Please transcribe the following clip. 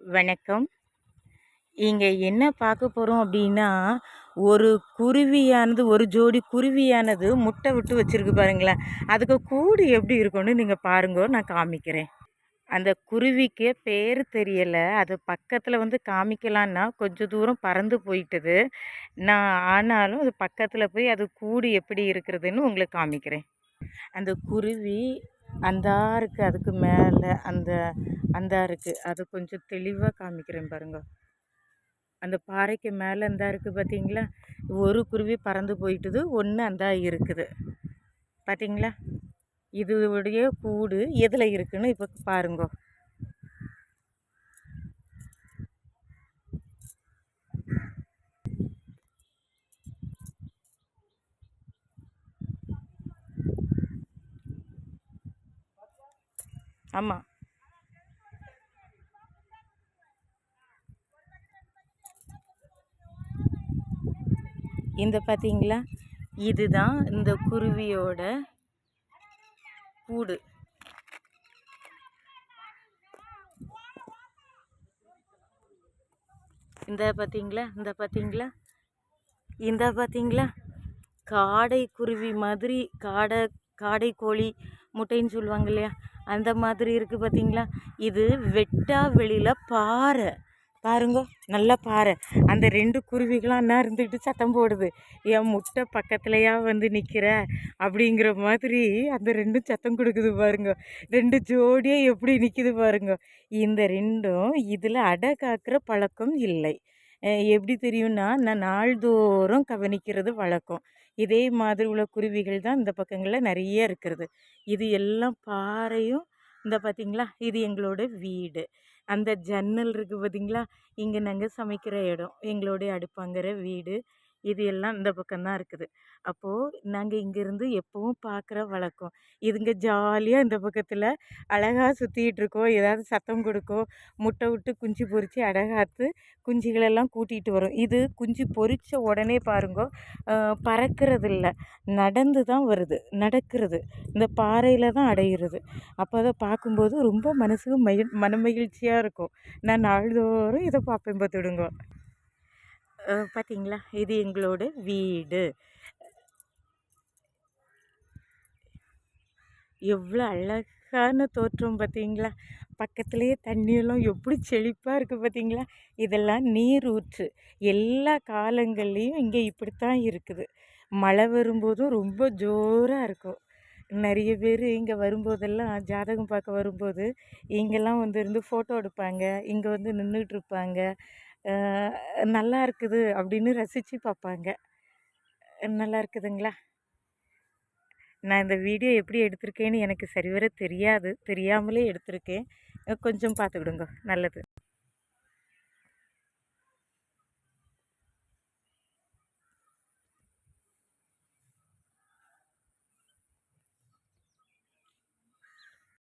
வணக்கம். இங்கே என்ன பார்க்க போகிறோம் அப்படின்னா ஒரு குருவியானது ஒரு ஜோடி குருவியானது முட்டை விட்டு வச்சுருக்கு பாருங்களேன். அதுக்கு கூடு எப்படி இருக்கும்னு நீங்கள் பாருங்க நான் காமிக்கிறேன். அந்த குருவிக்கு பேர் தெரியலை. அது பக்கத்தில் வந்து காமிக்கலான்னா கொஞ்சம் தூரம் பறந்து போயிட்டுது. நான் ஆனாலும் அது பக்கத்தில் போய் அது கூடு எப்படி இருக்கிறதுன்னு உங்களுக்கு காமிக்கிறேன். அந்த குருவி அந்தா இருக்குது அதுக்கு மேலே அந்த அந்தா இருக்குது அதை கொஞ்சம் தெளிவாக காமிக்கிறேன் பாருங்க. அந்த பாறைக்கு மேலே அந்தா இருக்குது பார்த்தீங்களா ஒரு குருவி பறந்து போயிட்டுது ஒன்று அந்தா இருக்குது. பார்த்தீங்களா இதுவுடைய கூடு எதில் இருக்குதுன்னு இப்போ பாருங்க. ஆமாம் இந்த பார்த்தீங்களா இதுதான் இந்த குருவியோட கூடு. இந்த பார்த்தீங்களா இந்த பார்த்தீங்களா இந்த பார்த்தீங்களா காடை குருவி மாதிரி காடை காடை கோழி முட்டைன்னு சொல்லுவாங்க இல்லையா? அந்த மாதிரி இருக்குது பார்த்தீங்களா? இது வெட்டா வெளியில் பாறை. பாருங்க நல்லா பாறை. அந்த ரெண்டு குருவிகளாம் என்ன இருந்துக்கிட்டு சத்தம் போடுது. என் முட்டை பக்கத்துலையா வந்து நிற்கிற அப்படிங்கிற மாதிரி அந்த ரெண்டும் சத்தம் கொடுக்குது பாருங்க. ரெண்டு ஜோடியாக எப்படி நிற்கிது பாருங்க. இந்த ரெண்டும் இதில் அடை காக்கிற பழக்கம் இல்லை. எப்படி தெரியும்னா நான் நாள்தோறும் கவனிக்கிறது வழக்கம். இதே மாதிரி உள்ள குருவிகள் தான் இந்த பக்கங்களில் நிறைய இருக்கிறது. இது எல்லாம் பாறையும் இந்த பார்த்திங்களா இது எங்களோட வீடு. அந்த ஜன்னல் இருக்குது பார்த்திங்களா இங்கே நாங்கள் சமைக்கிற இடம் எங்களுடைய அடுப்பாங்கிற வீடு. இது எல்லாம் இந்த பக்கம்தான் இருக்குது. அப்போது நாங்கள் இங்கேருந்து எப்போவும் பார்க்குற வழக்கம். இதுங்க ஜாலியாக இந்த பக்கத்தில் அழகாக சுற்றிக்கிட்டு இருக்கோம் ஏதாவது சத்தம் கொடுக்கும் முட்டை விட்டு குஞ்சு பொறிச்சு அழகாத்து குஞ்சுகளெல்லாம் கூட்டிகிட்டு வரும். இது குஞ்சு பொறித்த உடனே பாருங்க பறக்கிறது இல்லை நடந்து தான் வருது நடக்கிறது. இந்த பாறையில் தான் அடையிறது. அப்போ அதை பார்க்கும்போது ரொம்ப மனசுக்கு மகிழ் மன மகிழ்ச்சியாக இருக்கும். நான் நாள்தோறும் இதை பார்ப்பேன் பார்த்துடுங்க. பார்த்தீங்களா இது எங்களோட வீடு. எவ்வளோ அழகான தோற்றம் பார்த்தீங்களா பக்கத்துலேயே தண்ணியெல்லாம் எப்படி செழிப்பாக இருக்குது பார்த்தீங்களா இதெல்லாம் நீர் ஊற்று. எல்லா காலங்கள்லேயும் இங்கே இப்படித்தான் இருக்குது. மழை வரும்போதும் ரொம்ப ஜோராக இருக்கும். நிறைய பேர் இங்கே வரும்போதெல்லாம் ஜாதகம் பார்க்க வரும்போது இங்கெல்லாம் வந்து இருந்து ஃபோட்டோ எடுப்பாங்க. இங்கே வந்து நின்றுட்டு இருப்பாங்க. நல்லா இருக்குது அப்படின்னு ரசித்து பார்ப்பாங்க நல்லா இருக்குதுங்களா? நான் இந்த வீடியோ எப்படி எடுத்திருக்கேன்னு எனக்கு சரிவர தெரியாது. தெரியாமலே எடுத்திருக்கேன். கொஞ்சம் பார்த்துக்கிடுங்க. நல்லது.